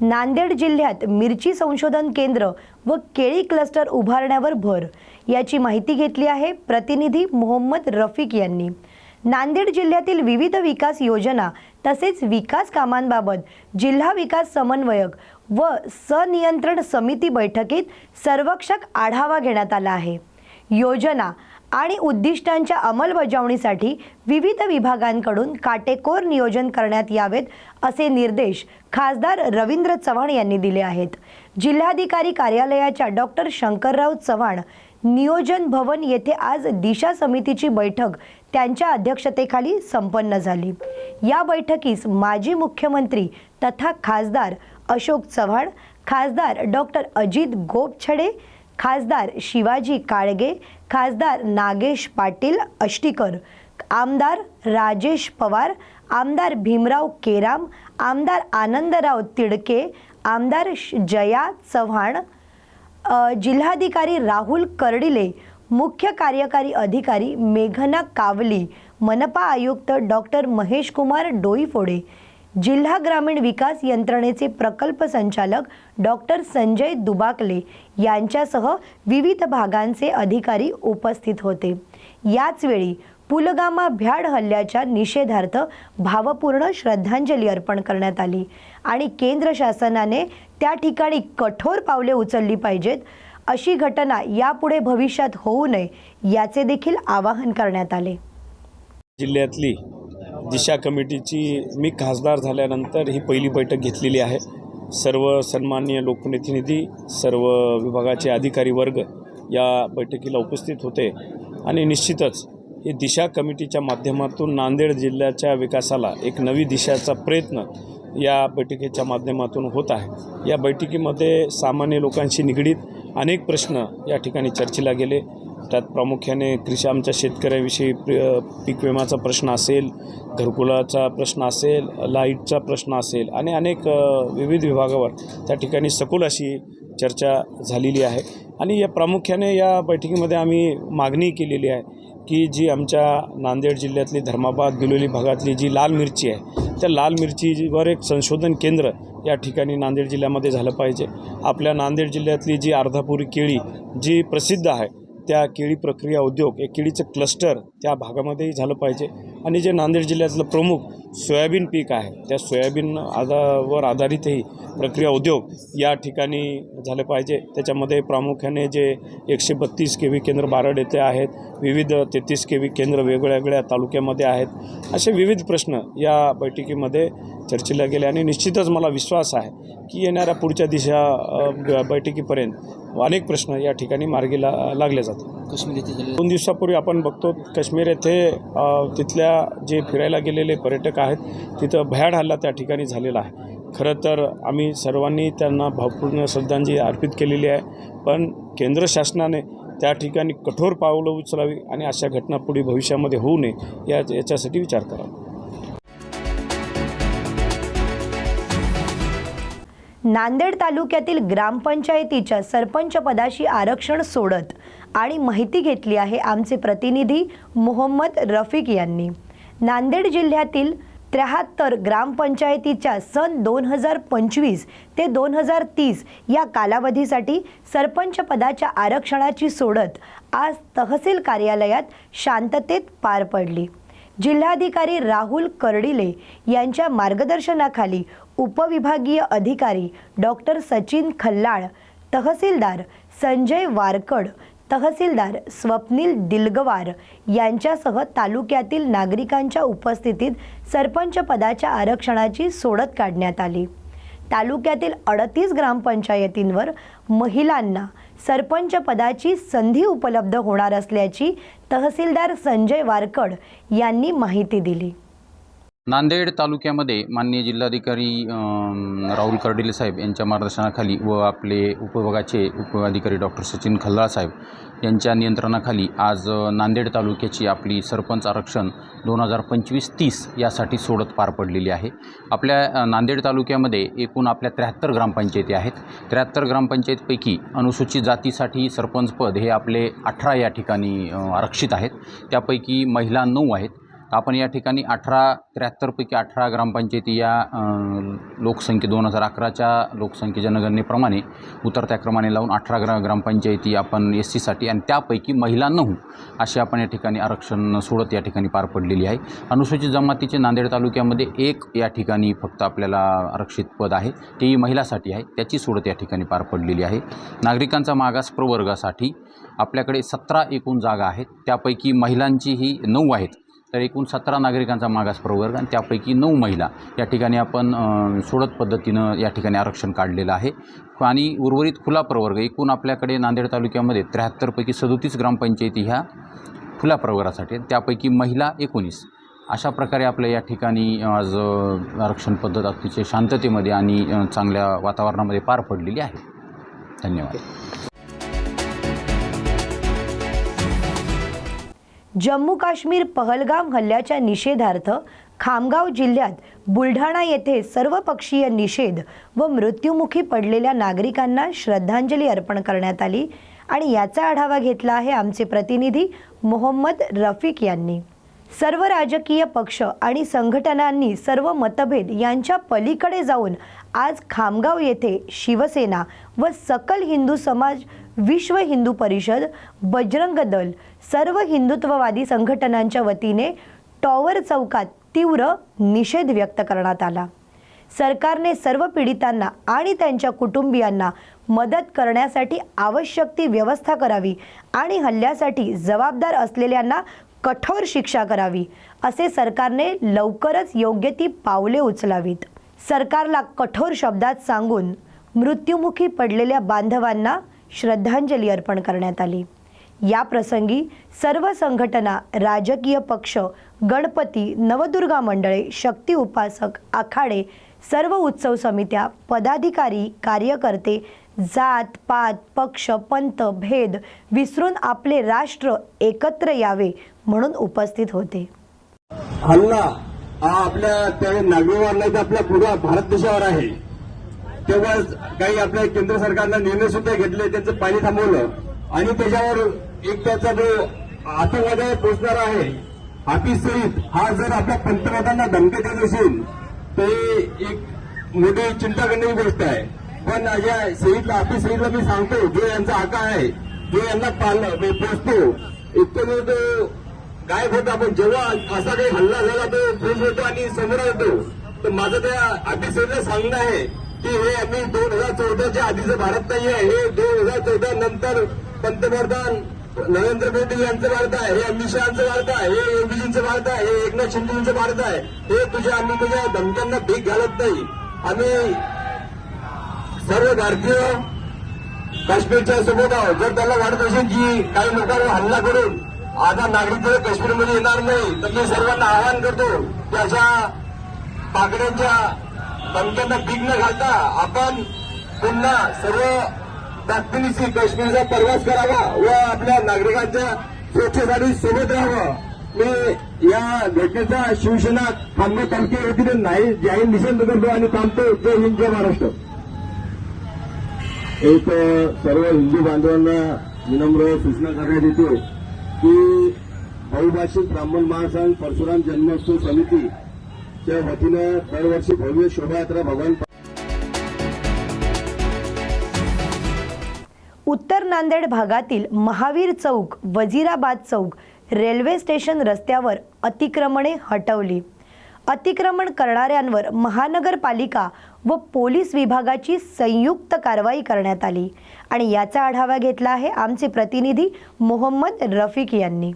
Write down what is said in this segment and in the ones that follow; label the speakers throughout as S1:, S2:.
S1: नांदेड जिल्ह्यात मिरची संशोधन केंद्र व केळी क्लस्टर उभारण्यावर भर. याची माहिती घेतली आहे प्रतिनिधी मोहम्मद रफिक यांनी. नांदेड जिल्ह्यातील विविध विकास योजना तसेच विकास कामांबाबत जिल्हा विकास समन्वयक व सनियंत्रण समिती बैठकीत सर्वक्षक आढावा घेण्यात आला आहे. योजना आणि उद्दिष्टांच्या अंमलबजावणीसाठी विविध विभागांकडून काटेकोर नियोजन करण्यात यावेत असे निर्देश खासदार रवींद्र चव्हाण यांनी दिले आहेत. जिल्हाधिकारी कार्यालयाच्या डॉक्टर शंकरराव चव्हाण नियोजन भवन येथे आज दिशा समितीची बैठक त्यांच्या अध्यक्षतेखाली संपन्न झाली. या बैठकीस माजी मुख्यमंत्री तथा खासदार अशोक चव्हाण खासदार डॉक्टर अजित गोपछडे खासदार शिवाजी काळगे खासदार नागेश पाटील अष्टीकर आमदार राजेश पवार आमदार भीमराव केराम आमदार आनंदराव तिडके आमदार श- जया चव्हाण जिल्हाधिकारी राहुल कर्डिले मुख्य कार्यकारी अधिकारी मेघना कावली मनपा आयुक्त डॉक्टर महेश कुमार डोईफोडे जिल्हा ग्रामीण विकास यंत्रणेचे प्रकल्प संचालक डॉक्टर संजय दुबाकले यांच्यासह विविध भागांचे अधिकारी उपस्थित होते. याचवेळी पुलगामा भ्याड हल्ल्याच्या निषेधार्थ भावपूर्ण श्रद्धांजली अर्पण करण्यात आली आणि केंद्र शासनाने त्या ठिकाणी कठोर पावले उचलली पाहिजेत अशी घटना यापुढे भविष्यात होऊ नये याचे देखील आवाहन करण्यात आले.
S2: जिल्ह्यातली दिशा कमिटीची मी खासदार झाल्यानंतर ही पहिली बैठक घेतलेली आहे. सर्व सन्माननीय लोकप्रतिनिधी सर्व विभागाचे अधिकारी वर्ग या बैठकीला उपस्थित होते. आणि निश्चितच ही दिशा कमिटीच्या माध्यमातून नांदेड जिल्ह्याच्या विकासाला एक नवी दिशाचा प्रयत्न या बैठकीच्या माध्यमातून होत आहे. या बैठकीमध्ये सामान्य लोकांशी निगडीत अनेक प्रश्न या ठिकाणी चर्चेला गेले. त्यात प्रामुख्याने कृषी आमच्या शेतकऱ्याविषयी प्र- पीक विम्याचा प्रश्न असेल घरकुलाचा प्रश्न असेल लाईटचा प्रश्न असेल आणि अनेक विविध विभागावर त्या ठिकाणी सखोल अशी चर्चा झालेली आहे. आणि या प्रामुख्याने या बैठकीमध्ये आम्ही मागणी केलेली आहे की जी आमच्या नांदेड जिल्ह्यातली धर्माबाद बिलोली भागातली जी लाल मिरची आहे त्या लाल मिरचीवर एक संशोधन केंद्र या ठिकाणी नांदेड जिल्ह्यामध्ये झालं पाहिजे. आपल्या नांदेड जिल्ह्यातली जी अर्धापुरी केळी जी प्रसिद्ध आहे त्या केळी प्रक्रिया उद्योग एक केळीचं क्लस्टर त्या भागामध्येही झालं पाहिजे. आणि जे नांदेड जिल्ह्यातलं प्रमुख सोयाबीन पीक आहे त्या सोयाबीन आधावर आधारितही प्रक्रिया उद्योग या ठिकाणी झाले पाहिजे. त्याच्यामध्ये प्रामुख्याने जे एकशे बत्तीस के व्ही केंद्र बारड येथे आहेत विविध तेहतीस के व्ही केंद्र वेगळ्या वेगळ्या तालुक्यामध्ये आहेत. असे विविध प्रश्न या बैठकीमध्ये चर्चेला गेले आणि निश्चितच मला विश्वास आहे की येणाऱ्या पुढच्या दिशा बैठकीपर्यंत अनेक प्रश्न या ठिकाणी मार्गी ला लागले जातात
S3: काश्मीर येथे
S2: दोन दिवसापूर्वी आपण बघतो काश्मीर येथे तिथल्या जे फिरायला गेलेले पर्यटक आहेत तिथं भयाड हल्ला त्या ठिकाणी झालेला आहे. खरं तर आम्ही सर्वांनी त्यांना भावपूर्ण श्रद्धांजली अर्पित केलेली आहे पण केंद्र शासनाने त्या ठिकाणी कठोर पावलं उचलावी आणि अशा घटना पुढे भविष्यामध्ये होऊ नये या याच्यासाठी विचार करावा.
S1: नांदेड तालुक्यातील ग्रामपंचायतीच्या सरपंच पदाशी आरक्षण सोडत आणि माहिती घेतली आहे आमचे प्रतिनिधी मोहम्मद रफिक यांनी. नांदेड जिल्ह्यातील त्र्याहत्तर ग्रामपंचायतीच्या सन दोन हजार पंचवीस ते दोन हजार तीस या कालावधीसाठी सरपंच पदाच्या आरक्षणाची सोडत आज तहसील कार्यालयात शांततेत पार पडली. जिल्हाधिकारी राहुल कर्डिले यांच्या मार्गदर्शनाखाली उपविभागीय अधिकारी डॉक्टर सचिन खल्लाळ तहसीलदार संजय वारकड तहसीलदार स्वप्नील दिलगवार यांच्यासह तालुक्यातील नागरिकांच्या उपस्थितीत सरपंच पदाच्या आरक्षणाची सोडत काढण्यात आली. तालुक्यातील अडतीस ग्रामपंचायतींवर महिलांना सरपंच पदाची संधी उपलब्ध होणार असल्याची तहसीलदार संजय वारकड यांनी माहिती दिली.
S3: नांदेड तालुक्यामध्ये माननीय जिल्हाधिकारी राहुल कर्डिले साहेब यांच्या मार्गदर्शनाखाली व आपले उपविभागाचे उपअधिकारी डॉक्टर सचिन खल्लाळ साहेब यांच्या नियंत्रणाखाली आज नांदेड तालुक्याची आपली सरपंच आरक्षण दोन हजार पंचवीस तीस यासाठी सोडत पार पडलेली आहे. आपल्या नांदेड तालुक्यामध्ये एकूण आपल्या त्र्याहत्तर ग्रामपंचायती आहेत. त्र्याहत्तर ग्रामपंचायतपैकी अनुसूचित जातीसाठी सरपंचपद हे आपले अठरा या ठिकाणी आरक्षित आहेत. त्यापैकी महिला नऊ आहेत. आपण या ठिकाणी अठरा त्र्याहत्तरपैकी अठरा ग्रामपंचायती या अ, लोकसंख्ये दोन हजार अकराच्या लोकसंख्ये जनगणनेप्रमाणे उतरत्या क्रमाने लावून अठरा ग्रा ग्रामपंचायती आपण एस सीसाठी आणि त्यापैकी महिला नऊ अशी आपण या ठिकाणी आरक्षण सोडत या ठिकाणी पार पडलेली आहे. अनुसूचित जमातीचे नांदेड तालुक्यामध्ये एक या ठिकाणी फक्त आपल्याला आरक्षित पद आहे. तेही महिलासाठी आहे. त्याची सोडत या ठिकाणी पार पडलेली आहे. नागरिकांचा मागास प्रवर्गासाठी आपल्याकडे सतरा एकूण जागा आहेत. त्यापैकी महिलांची ही नऊ आहेत. तर एकूण सतरा नागरिकांचा मागास प्रवर्ग आणि त्यापैकी नऊ महिला या ठिकाणी आपण सोडत पद्धतीनं या ठिकाणी आरक्षण काढलेलं आहे. आणि उर्वरित खुला प्रवर्ग एकूण आपल्याकडे नांदेड तालुक्यामध्ये त्र्याहत्तरपैकी सदोतीस ग्रामपंचायती ह्या खुल्या प्रवर्गासाठी त्यापैकी महिला एकोणीस. अशा प्रकारे आपल्या या ठिकाणी आज आरक्षण पद्धत अतिशय शांततेमध्ये आणि चांगल्या वातावरणामध्ये पार पडलेली आहे. धन्यवाद.
S1: जम्मू काश्मीर पहलगाम हल्ल्याच्या निषेधार्थ खामगाव जिल्ह्यात बुलढाणा येथे सर्वपक्षीय निषेध व मृत्युमुखी पडलेल्या नागरिकांना श्रद्धांजली अर्पण करण्यात आली आणि याचा आढावा घेतला आहे आमचे प्रतिनिधी मोहम्मद रफिक यांनी. सर्व राजकीय पक्ष आणि संघटनांनी सर्व मतभेद यांच्या पलीकडे जाऊन आज खामगाव येथे शिवसेना व सकल हिंदू समाज विश्व हिंदू परिषद बजरंग दल सर्व हिंदुत्ववादी संघटनांच्या वतीने टॉवर चौकात तीव्र निषेध व्यक्त करण्यात आला. सरकारने सर्व पीडितांना आणि त्यांच्या कुटुंबियांना मदत करण्यासाठी आवश्यक ती व्यवस्था करावी आणि हल्ल्यासाठी जबाबदार असलेल्यांना कठोर शिक्षा करावी असे सरकारने लवकरच योग्य ती पावले उचलावीत. सरकारला कठोर शब्दात सांगून मृत्युमुखी पडलेल्या बांधवांना श्रद्धांजली अर्पण करण्यात आली. या प्रसंगी सर्व संघटना राजकीय पक्ष गणपती नवदुर्गा मंडळे शक्ती उपासक आखाडे सर्व उत्सव समित्या पदाधिकारी कार्यकर्ते जात पात पक्ष पंत भेद विसरून आपले राष्ट्र एकत्र यावे म्हणून उपस्थित होते.
S4: हल्ला हा आपल्या त्या नागरिकांवर नाही तर आपल्या पूर्ण भारत देशावर आहे. तेव्हा काही आपल्या केंद्र सरकारनं निर्णय सुद्धा घेतले त्यांचं पाणी थांबवलं. आणि त्याच्यावर एक त्याचा जो आतंकवादावर पोचणार आहे हाफिज सईद हा जर आपल्या पंतप्रधानांना धमकी देत असेल ते एक मोठी चिंता करण्याची गोष्ट आहे. पण या सईदला हाफिज सईदला मी सांगतो जो यांचा आका आहे जो यांना पाळणं म्हणजे पोचतो इतकं तो गायब होतो आपण जेव्हा असा काही हल्ला झाला तो फोन होतो आणि समोर येतो. तर माझं त्या अभिषेकला सांगणं आहे की हे आम्ही दोन हजार चौदाच्या आधीचं भारत नाही आहे हे दोन हजार चौदा नंतर पंतप्रधान नरेंद्र मोदी यांचं भारत आहे हे अमित शहाचं भारत आहे हे योगीजींचं भारत आहे हे एकनाथ शिंदेचं भारत आहे. हे तुझ्या आम्ही तुझ्या धमक्यांना भीक घालत नाही. आम्ही सर्व भारतीय काश्मीरच्या सोबत आहोत. जर त्याला वाटत असेल की काही लोकांवर हल्ला करून आता नागरिक जर काश्मीरमध्ये येणार नाही तर मी सर्वांना आवाहन करतो की अशा पाकड्यांच्या धमक्यांना भीक न घालता आपण पुन्हा सर्व तात्पुरशी काश्मीरचा प्रवास करावा व आपल्या नागरिकांच्या सुरक्षेसाठी सोबत राहावं. मी या घटनेचा शिवसेना खामगाव तालुक्या वतीने नाही. जाहीर निषेध करतो आणि थांबतो जय हिंद जय महाराष्ट्र. एक सर्व हिंदू बांधवांना विनम्र सूचना करण्यात येते की बहुभाषिक ब्राह्मण महासंघ परशुराम जन्मोत्सव समितीच्या वतीनं दरवर्षी भव्य शोभायात्रा भगवान
S1: उत्तर नांदेड भागातील महावीर चौक वजिराबाद चौक रेल्वे स्टेशन रस्त्यावर अतिक्रमणे हटवली. अतिक्रमण करणाऱ्यांवर महानगरपालिका व पोलीस विभागाची संयुक्त कारवाई करण्यात आली आणि याचा आढावा घेतला आहे आमचे प्रतिनिधी मोहम्मद रफिक यांनी.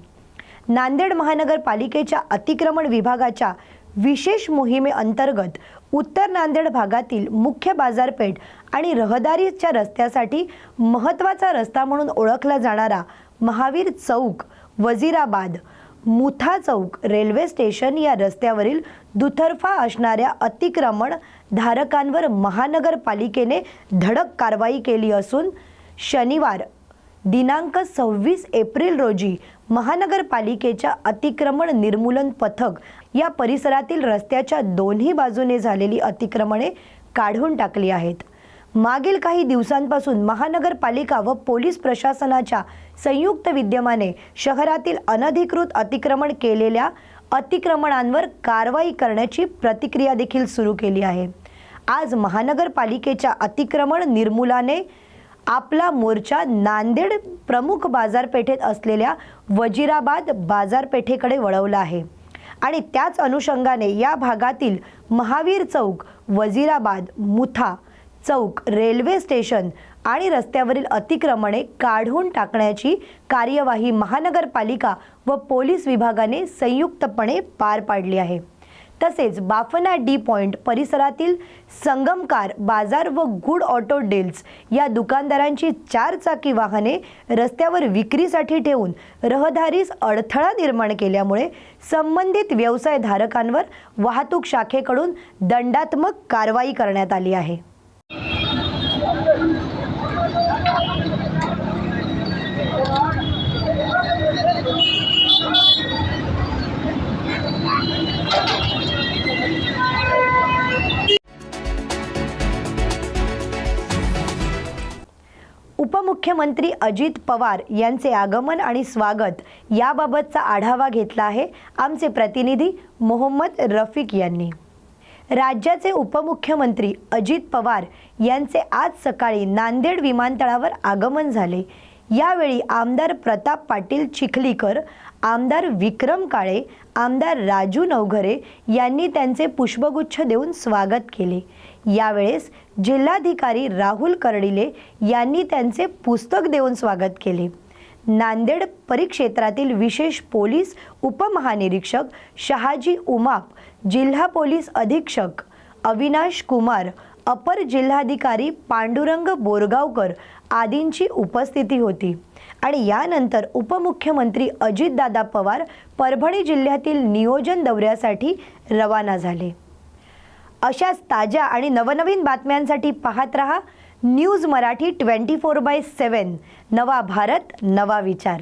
S1: नांदेड महानगरपालिकेच्या अतिक्रमण विभागाच्या विशेष मोहिमेअंतर्गत उत्तर नांदेड भागातील मुख्य बाजारपेठ आणि रहदारीच्या रस्त्यासाठी महत्त्वाचा रस्ता म्हणून ओळखला जाणारा महावीर चौक वजीराबाद मुथा चौक रेल्वे स्टेशन या रस्त्यावरील दुतर्फा असणाऱ्या अतिक्रमण धारकांवर महानगरपालिकेने धडक कारवाई केली असून शनिवार दिनांक सव्वीस एप्रिल रोजी महानगरपालिकेच्या अतिक्रमण निर्मूलन पथक या परिसरातील रस्त्याच्या दोन्ही बाजूने झालेली अतिक्रमणे काढून टाकली आहेत. मागील काही दिवसांपासून महानगरपालिका व पोलीस प्रशासनाच्या संयुक्त विद्यमाने शहरातील अनधिकृत अतिक्रमण केलेल्या अतिक्रमणांवर कारवाई करण्याची प्रतिक्रिया देखील सुरू केली आहे. आज महानगरपालिकेच्या अतिक्रमण निर्मूलाने आपला मोर्चा नांदेड प्रमुख बाजारपेठेत असलेल्या वजिराबाद बाजारपेठेकडे वळवला आहे. आणि त्याच अनुषंगाने या भागातील महावीर चौक वजिराबाद मुथा चौक रेल्वे स्टेशन आणि रस्त्यावरील अतिक्रमणे काढून टाकण्याची कार्यवाही महानगरपालिका व पोलीस विभागाने संयुक्तपणे पार पाडली आहे. तसेच बाफना डी पॉइंट परिसरातील संगमकार बाजार व गुड ऑटो डील्स या दुकानदारांची चारचाकी वाहने रस्त्यावर विक्रीसाठी ठेवून रहदारीस अडथळा निर्माण केल्यामुळे संबंधित व्यवसायधारकांवर वाहतूक शाखेकडून दंडात्मक कारवाई करण्यात आली आहे. उपमुख्यमंत्री अजित पवार यांचे आगमन आणि स्वागत याबाबतचा आढावा घेतला आहे आमचे प्रतिनिधी मोहम्मद रफिक यांनी. राज्याचे उपमुख्यमंत्री अजित पवार यांचे आज सकाळी नांदेड विमानतळावर आगमन झाले. यावेळी आमदार प्रताप पाटील चिखलीकर आमदार विक्रम काळे आमदार राजू नवघरे यांनी त्यांचे पुष्पगुच्छ देऊन स्वागत केले. यावेळेस जिल्हाधिकारी राहुल कर्डिले यांनी त्यांचे पुस्तक देऊन स्वागत केले. नांदेड परिक्षेत्रातील विशेष पोलीस उपमहानिरीक्षक शहाजी उमाप जिल्हा पोलीस अधीक्षक अविनाश कुमार अपर जिल्हाधिकारी पांडुरंग बोरगावकर आदींची उपस्थिती होती. आणि यानंतर उपमुख्यमंत्री अजितदादा पवार परभणी जिल्ह्यातील नियोजन दौऱ्यासाठी रवाना झाले. अशाच ताज्या आणि नवनवीन बातम्यांसाठी पाहत रहा news Marathi twenty four by seven नवा भारत नवा विचार.